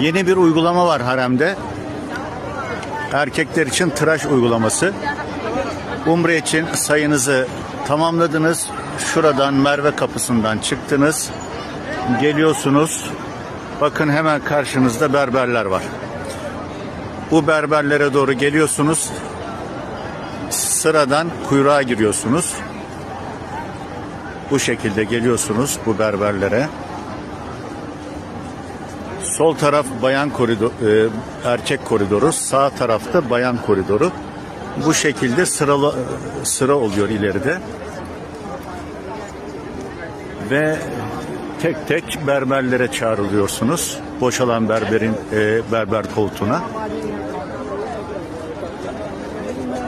Yeni bir uygulama var haremde. Erkekler için tıraş uygulaması. Umre için sayınızı tamamladınız. Şuradan Merve kapısından çıktınız. Geliyorsunuz. Bakın hemen karşınızda berberler var. Bu berberlere doğru geliyorsunuz. Sıradan kuyruğa giriyorsunuz. Bu şekilde geliyorsunuz bu berberlere. Sol taraf bayan koridor, e, erkek koridoru, sağ tarafta bayan koridoru. Bu şekilde sıralı sıra oluyor ileride. Ve tek tek berberlere çağrılıyorsunuz. Boşalan berberin e, berber koltuğuna.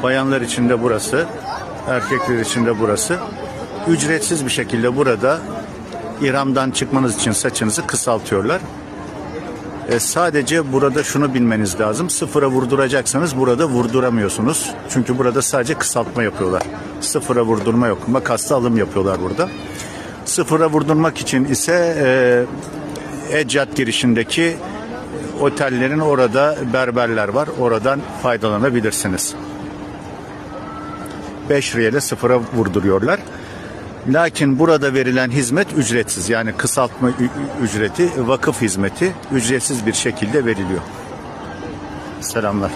Bayanlar için de burası, erkekler için de burası. Ücretsiz bir şekilde burada İram'dan çıkmanız için saçınızı kısaltıyorlar. E, sadece burada şunu bilmeniz lazım. Sıfıra vurduracaksanız burada vurduramıyorsunuz. Çünkü burada sadece kısaltma yapıyorlar. Sıfıra vurdurma yok. Makasla alım yapıyorlar burada. Sıfıra vurdurmak için ise e, Eccat girişindeki otellerin orada berberler var. Oradan faydalanabilirsiniz. 5 riyale sıfıra vurduruyorlar. Lakin burada verilen hizmet ücretsiz. Yani kısaltma ücreti, vakıf hizmeti ücretsiz bir şekilde veriliyor. Selamlar.